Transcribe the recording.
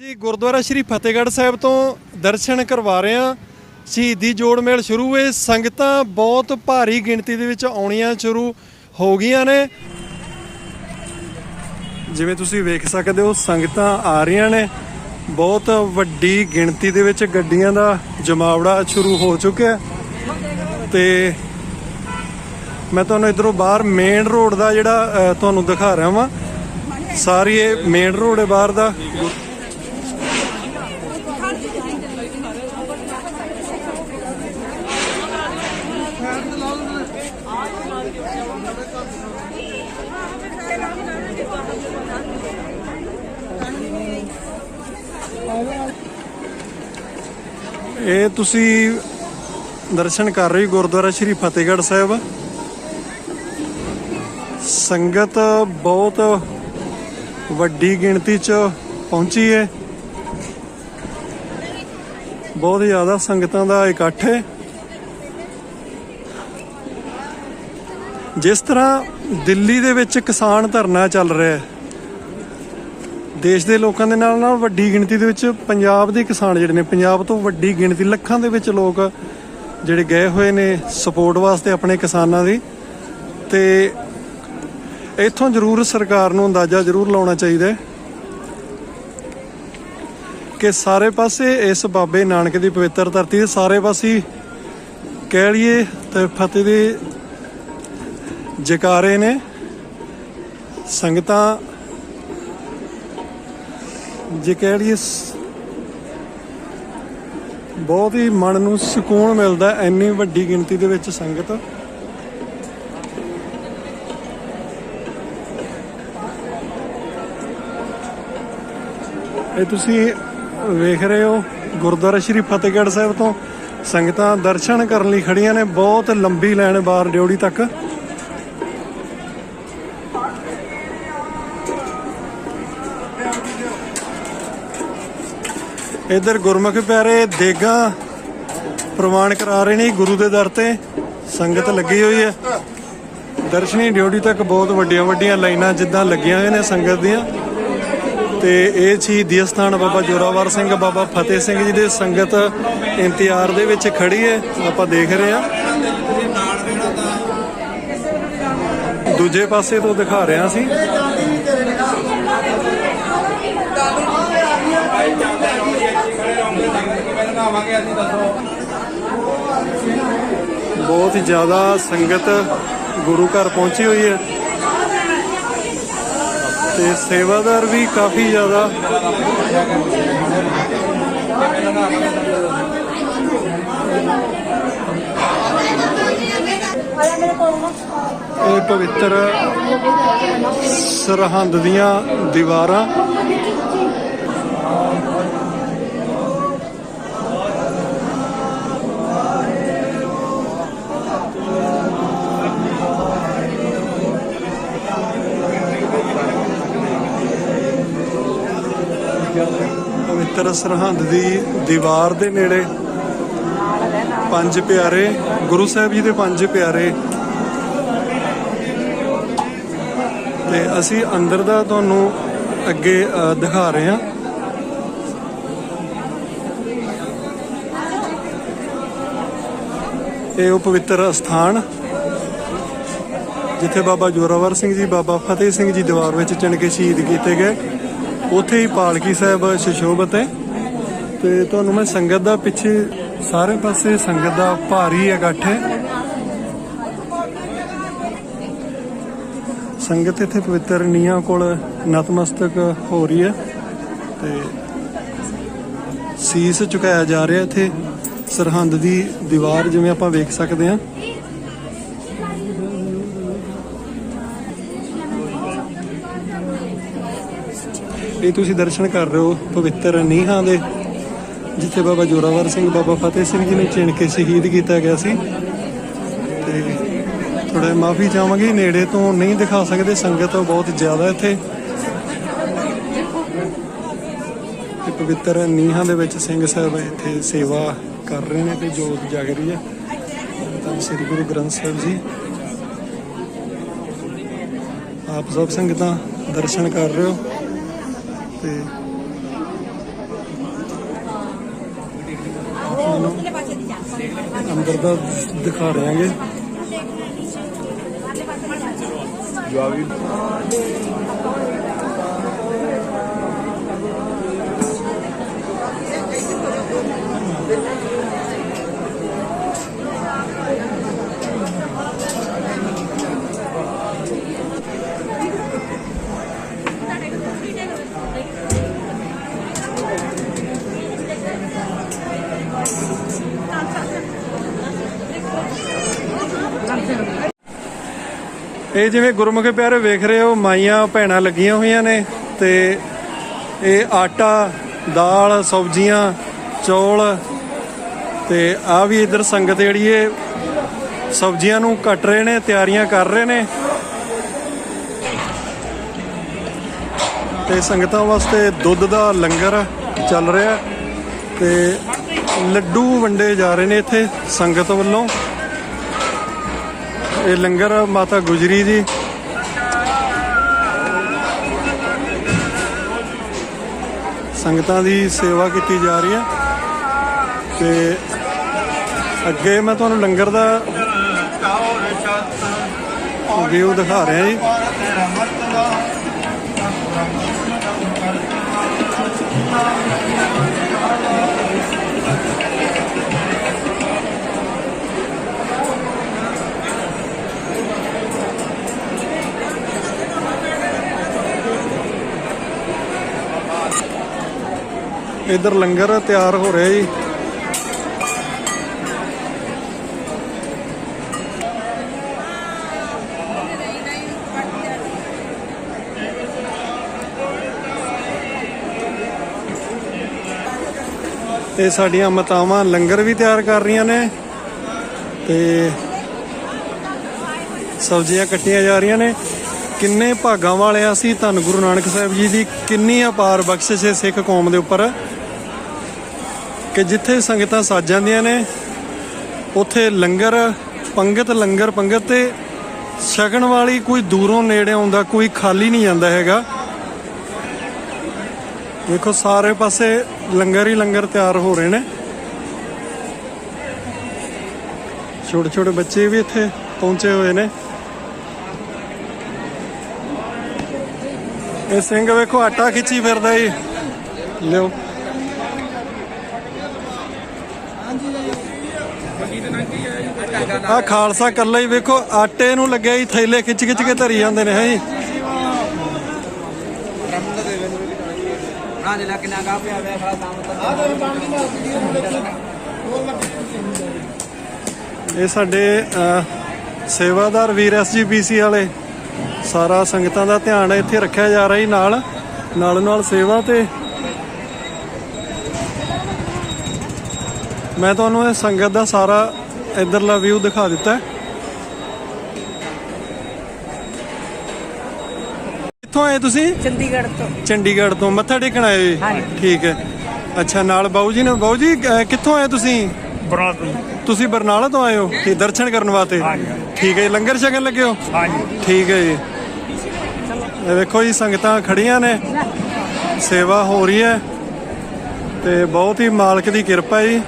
ਜੀ, ਗੁਰਦੁਆਰਾ ਸ਼੍ਰੀ ਫਤਿਹਗੜ੍ਹ ਸਾਹਿਬ ਤੋਂ ਦਰਸ਼ਨ ਕਰਵਾ ਰਹੇ ਹਾਂ। ਸ਼ਹੀਦੀ ਜੋੜ ਮੇਲ ਸ਼ੁਰੂ ਹੋਏ, ਸੰਗਤਾਂ ਬਹੁਤ ਭਾਰੀ ਗਿਣਤੀ ਦੇ ਵਿੱਚ ਆਉਣੀਆਂ ਸ਼ੁਰੂ ਹੋ ਗਈਆਂ ਨੇ। ਜਿਵੇਂ ਤੁਸੀਂ ਵੇਖ ਸਕਦੇ ਹੋ, ਸੰਗਤਾਂ ਆ ਰਹੀਆਂ ਨੇ। ਬਹੁਤ ਵੱਡੀ ਗਿਣਤੀ ਦੇ ਵਿੱਚ ਗੱਡੀਆਂ ਦਾ ਜਮਾਵੜਾ ਸ਼ੁਰੂ ਹੋ ਚੁੱਕਿਆ ਤੇ ਮੈਂ ਤੁਹਾਨੂੰ ਇਧਰੋਂ ਬਾਹਰ ਮੇਨ ਰੋਡ ਦਾ ਜਿਹੜਾ ਤੁਹਾਨੂੰ ਦਿਖਾ ਰਿਹਾ ਵਾਂ। ਸਾਰੀ ਇਹ ਮੇਨ ਰੋਡ ਹੈ ਬਾਹਰ ਦਾ। ਇਹ ਤੁਸੀਂ ਦਰਸ਼ਨ ਕਰ ਰਹੇ ਗੁਰਦੁਆਰਾ ਸ਼੍ਰੀ ਫਤਿਹਗੜ੍ਹ ਸਾਹਿਬ। ਸੰਗਤ ਬਹੁਤ ਵੱਡੀ ਗਿਣਤੀ 'ਚ ਪਹੁੰਚੀ ਹੈ ਬਹੁਤ ਜ਼ਿਆਦਾ ਸੰਗਤਾਂ ਦਾ ਇਕੱਠ ਹੈ ਜਿਸ ਤਰ੍ਹਾਂ ਦਿੱਲੀ ਦੇ ਵਿੱਚ ਕਿਸਾਨ ਧਰਨਾ ਚੱਲ ਰਿਹਾ ਹੈ ਦੇਸ਼ ਦੇ ਲੋਕਾਂ ਦੇ ਨਾਲ ਨਾਲ ਵੱਡੀ ਗਿਣਤੀ ਦੇ ਵਿੱਚ ਪੰਜਾਬ ਦੇ ਕਿਸਾਨ ਜਿਹੜੇ ਨੇ, ਪੰਜਾਬ ਤੋਂ ਵੱਡੀ ਗਿਣਤੀ, ਲੱਖਾਂ ਦੇ ਵਿੱਚ ਲੋਕ ਜਿਹੜੇ ਗਏ ਹੋਏ ਨੇ ਸਪੋਰਟ ਵਾਸਤੇ ਆਪਣੇ ਕਿਸਾਨਾਂ ਦੀ। ਤੇ ਇੱਥੋਂ ਜ਼ਰੂਰ ਸਰਕਾਰ ਨੂੰ ਅੰਦਾਜ਼ਾ ਜ਼ਰੂਰ ਲਾਉਣਾ ਚਾਹੀਦਾ ਹੈ ਕਿ ਸਾਰੇ ਪਾਸੇ ਇਸ ਬਾਬੇ ਨਾਨਕ ਦੀ ਪਵਿੱਤਰ ਧਰਤੀ ਦੇ ਸਾਰੇ ਪਾਸੇ ਕਹਿ ਲਈਏ ਤੇ ਫਤਿਹ ਦੇ ਜਕਾਰੇ ਨੇ, ਸੰਗਤਾਂ ਜੇ ਕਹਿ ਲਈਏ ਬਹੁਤ ਹੀ ਮਨ ਨੂੰ ਸਕੂਨ ਮਿਲਦਾ ਹੈ, ਇੰਨੀ ਵੱਡੀ ਗਿਣਤੀ ਦੇ ਵਿੱਚ ਸੰਗਤ। ਇਹ ਤੁਸੀਂ ਵੇਖ ਰਹੇ ਹੋ ਗੁਰਦੁਆਰਾ ਸ਼੍ਰੀ ਫਤਿਹਗੜ੍ਹ ਸਾਹਿਬ ਤੋਂ ਸੰਗਤਾਂ ਦਰਸ਼ਨ ਕਰਨ ਲਈ ਖੜੀਆਂ ਨੇ ਬਹੁਤ ਲੰਬੀ ਲਾਈਨ ਬਾਹਰ ਡਿਉੜੀ ਤੱਕ। ਇਧਰ ਗੁਰਮੁਖ ਪਿਆਰੇ, ਦੇਗਾ ਪ੍ਰਵਾਨ ਕਰਾ ਰਹੇ ਨੇ ਗੁਰੂ ਦੇ ਦਰ ਤੇ। ਸੰਗਤ ਲੱਗੀ ਹੋਈ ਹੈ। ਦਰਸ਼ਨੀ ਡਿਊਟੀ ਤੱਕ ਬਹੁਤ ਵੱਡੀਆਂ ਵੱਡੀਆਂ ਲਾਈਨਾਂ ਜਿੱਦਾਂ ਲੱਗੀਆਂ ਹੋਈਆਂ ਨੇ ਸੰਗਤ ਦੀਆਂ। ਤੇ ਇਹ ਸ਼ਹੀਦੀ ਸਥਾਨ ਬਾਬਾ ਜੋਰਾਵਰ ਸਿੰਘ, ਬਾਬਾ ਫਤਿਹ ਸਿੰਘ ਜੀ ਦੇ ਸੰਗਤ ਇੰਤਜ਼ਾਰ ਦੇ ਵਿੱਚ ਖੜੀ ਹੈ। ਆਪਾਂ ਦੇਖ ਰਹੇ ਹਾਂ। ਦੂਜੇ ਪਾਸੇ ਤੋਂ ਦਿਖਾ ਰਿਹਾ ਸੀ। ਬਹੁਤ ਜ਼ਿਆਦਾ ਸੰਗਤ ਗੁਰੂ ਘਰ ਪਹੁੰਚੀ ਹੋਈ ਹੈ। ਤੇ ਸੇਵਾਦਾਰ ਵੀ ਕਾਫੀ ਜ਼ਿਆਦਾ। ਇਹ ਪਵਿੱਤਰ ਸਰਹੰਦ ਦੀਆਂ ਦੀਵਾਰਾਂ। ਪਵਿੱਤਰ ਸਰਹੰਦ ਦੀ ਦੀਵਾਰ ਦੇ ਨੇੜੇ ਪੰਜ ਪਿਆਰੇ, ਗੁਰੂ ਸਾਹਿਬ ਜੀ ਦੇ ਪੰਜ ਪਿਆਰੇ। ਤੇ ਅਸੀਂ ਅੰਦਰ ਦਾ ਤੁਹਾਨੂੰ ਅੱਗੇ ਦਿਖਾ ਰਹੇ ਹਾਂ। ਇਹ ਉਹ ਪਵਿੱਤਰ ਸਥਾਨ ਜਿੱਥੇ ਬਾਬਾ ਜੋਰਾਵਰ ਸਿੰਘ ਜੀ, ਬਾਬਾ ਫਤਿਹ ਸਿੰਘ ਜੀ ਦੀਵਾਰ ਵਿੱਚ ਚਿਣ ਕੇ ਸ਼ਹੀਦ ਕੀਤੇ ਗਏ। ਉੱਥੇ ਹੀ ਪਾਲਕੀ ਸਾਹਿਬ ਸ਼ਸ਼ੋਭਤ ਹੈ। ਤੇ ਤੁਹਾਨੂੰ ਮੈਂ ਸੰਗਤ ਦਾ ਪਿੱਛੇ ਸਾਰੇ ਪਾਸੇ ਸੰਗਤ ਦਾ ਭਾਰੀ ਇਕੱਠ ਹੈ ਸੰਗਤ ਇੱਥੇ ਪਵਿੱਤਰ ਨੀਹਾਂ ਕੋਲ ਨਤਮਸਤਕ ਹੋ ਰਹੀ ਹੈ ਤੇ ਸੀਸ ਝੁਕਾਇਆ ਜਾ ਰਿਹਾ ਇੱਥੇ ਸਰਹੰਦ ਦੀ ਦੀਵਾਰ ਜਿਵੇਂ ਆਪਾਂ ਵੇਖ ਸਕਦੇ ਹਾਂ। ਇਹ ਤੁਸੀਂ ਦਰਸ਼ਨ ਕਰ ਰਹੇ ਹੋ ਪਵਿੱਤਰ ਨੀਹਾਂ ਦੇ। ਜਿੱਥੇ ਬਾਬਾ ਜੋਰਾਵਰ ਸਿੰਘ, ਬਾਬਾ ਫਤਿਹ ਸਿੰਘ ਜੀ ਨੂੰ ਚਿਣ ਕੇ ਸ਼ਹੀਦ ਕੀਤਾ ਗਿਆ ਸੀ। ਤੇ ਥੋੜਾ ਮਾਫੀ ਚਾਹਾਂਗੇ, ਨੇੜੇ ਤੋਂ ਨਹੀਂ ਦਿਖਾ ਸਕਦੇ, ਸੰਗਤ ਬਹੁਤ ਜ਼ਿਆਦਾ ਇੱਥੇ। ਤੇ ਪਵਿੱਤਰ ਨੀਹਾਂ ਦੇ ਵਿੱਚ ਸਿੰਘ ਸਾਹਿਬ ਇੱਥੇ ਸੇਵਾ ਕਰ ਰਹੇ ਨੇ, ਤੇ ਜੋਤ ਜਗ ਰਹੀ ਹੈ। ਤਾਂ ਸ੍ਰੀ ਗੁਰੂ ਗ੍ਰੰਥ ਸਾਹਿਬ ਜੀ, ਆਪ ਸਭ ਸੰਗਤਾਂ ਦਰਸ਼ਨ ਕਰ ਰਹੇ ਹੋ। ਤੇ ਅੰਦਰ ਦਾ ਦਿਖਾ ਰਹੇ ਹਾਂਗੇ ਇਹ ਜਿਵੇਂ ਗੁਰਮੁਖੇ ਪਿਆਰੇ ਵੇਖ ਰਹੇ ਹੋ, ਮਾਈਆਂ, ਭੈਣਾਂ ਲੱਗੀਆਂ ਹੋਈਆਂ ਨੇ ਤੇ ਇਹ ਆਟਾ, ਦਾਲ, ਸਬਜ਼ੀਆਂ, ਚੌਲ ਤੇ ਆ ਵੀ ਇਧਰ ਸੰਗਤ ਜਿਹੜੀ ਏ ਸਬਜ਼ੀਆਂ ਨੂੰ ਕੱਟ ਰਹੇ ਨੇ, ਤਿਆਰੀਆਂ ਕਰ ਰਹੇ ਨੇ। ਤੇ ਸੰਗਤਾਂ ਵਾਸਤੇ ਦੁੱਧ ਦਾ ਲੰਗਰ ਚੱਲ ਰਿਹਾ ਤੇ ਲੱਡੂ ਵੰਡੇ ਜਾ ਰਹੇ ਨੇ ਇੱਥੇ ਸੰਗਤ ਵੱਲੋਂ। ਇਹ ਲੰਗਰ ਮਾਤਾ ਗੁਜਰੀ ਜੀ ਸੰਗਤਾਂ ਦੀ ਸੇਵਾ ਕੀਤੀ ਜਾ ਰਹੀ ਹੈ। ਤੇ ਅੱਗੇ ਮੈਂ ਤੁਹਾਨੂੰ ਲੰਗਰ ਦਾ ਵਿਊ ਦਿਖਾ ਰਿਹਾ ਜੀ। ਇਧਰ ਲੰਗਰ ਤਿਆਰ ਹੋ ਰਿਹਾ ਜੀ। ਤੇ ਸਾਡੀਆਂ ਮਾਤਾਵਾਂ ਲੰਗਰ ਵੀ ਤਿਆਰ ਕਰ ਰਹੀਆਂ ਨੇ ਤੇ ਸਬਜ਼ੀਆਂ ਕੱਟੀਆਂ ਜਾ ਰਹੀਆਂ ਨੇ। ਕਿੰਨੇ ਭਾਗਾਂ ਵਾਲੇ ਆ ਅਸੀਂ ਧੰਨ ਗੁਰੂ ਨਾਨਕ ਸਾਹਿਬ ਜੀ ਦੀ, ਕਿੰਨੀ ਅਪਾਰ ਬਖਸ਼ਿਸ਼ ਹੈ ਸਿੱਖ ਕੌਮ ਦੇ ਉੱਪਰ। ਕਿ ਜਿੱਥੇ ਸੰਗਤਾਂ ਸੱਜ ਜਾਂਦੀਆਂ ਨੇ, ਉੱਥੇ ਲੰਗਰ, ਪੰਗਤ ਲੰਗਰ, ਪੰਗਤ ਤੇ ਛਕਣ ਵਾਲੀ ਕੋਈ ਦੂਰੋਂ ਨੇੜੇ ਆਉਂਦਾ, ਕੋਈ ਖਾਲੀ ਨਹੀਂ ਜਾਂਦਾ ਹੈਗਾ। ਦੇਖੋ, ਸਾਰੇ ਪਾਸੇ ਲੰਗਰ ਹੀ ਲੰਗਰ ਤਿਆਰ ਹੋ ਰਹੇ ਨੇ। ਛੋਟੇ ਛੋਟੇ ਬੱਚੇ ਵੀ ਇੱਥੇ ਪਹੁੰਚੇ ਹੋਏ ਨੇ। ਇਹ ਸਿੰਘ ਵੇਖੋ, ਆਟਾ ਖਿੱਚੀ ਫਿਰਦਾ ਈ ਲਿਓ। ਆ ਖਾਲਸਾ ਕੱਲਾ ਹੀ ਵੇਖੋ ਆਟੇ ਨੂੰ ਲੱਗਿਆ ਹੀ ਥੈਲੇ ਖਿੱਚ ਖਿੱਚ ਕੇ ਧਰੀ ਜਾਂਦੇ ਨੇ ਹੈ ਜੀ। ਕਿੰਨਾ ਪਿਆ ਹੋਇਆ ਇਹ ਸਾਡੇ ਸੇਵਾਦਾਰ ਵੀਰ ਐਸਜੀਪੀਸੀ ਵਾਲੇ ਸਾਰਾ ਸੰਗਤਾਂ ਦਾ ਧਿਆਨ ਇੱਥੇ ਰੱਖਿਆ ਜਾ ਰਿਹਾ ਜੀ ਨਾਲ ਨਾਲ ਨਾਲ ਸੇਵਾ ਤੇ। ਮੈਂ ਤੁਹਾਨੂੰ ਇਹ ਸੰਗਤ ਦਾ ਸਾਰਾ ਇਧਰਲਾ ਵਿਊ ਦਿਖਾ ਦਿੱਤਾ। ਕਿੱਥੋਂ ਆਏ ਤੁਸੀਂ? ਚੰਡੀਗੜ੍ਹ ਤੋਂ। ਚੰਡੀਗੜ੍ਹ ਤੋਂ ਮੱਥਾ ਟੇਕਣ ਆਏ। ਠੀਕ ਹੈ। ਅੱਛਾ ਨਾਲ ਬਾਊ ਜੀ ਨੇ ਬਾਊ ਜੀ ਕਿੱਥੋਂ ਆਏ ਤੁਸੀਂ? ਬਰਾਤ ਤੁਸੀਂ ਬਰਨਾਲਾ ਤੋਂ ਆਏ ਹੋ? ਕੀ ਦਰਸ਼ਨ ਕਰਨ ਵਾਸਤੇ। ਠੀਕ ਹੈ ਜੀ ਲੰਗਰ ਛਕਣ ਲੱਗੇ ਹੋ? ਹਾਂਜੀ। ਠੀਕ ਹੈ ਜੀ। ਇਹ ਵੇਖੋ ਜੀ ਸੰਗਤਾਂ ਖੜੀਆਂ ਨੇ। ਸੇਵਾ ਹੋ ਰਹੀ ਹੈ। ਤੇ ਬਹੁਤ ਹੀ ਮਾਲਕ ਦੀ ਕਿਰਪਾ ਹੈ ਜੀ।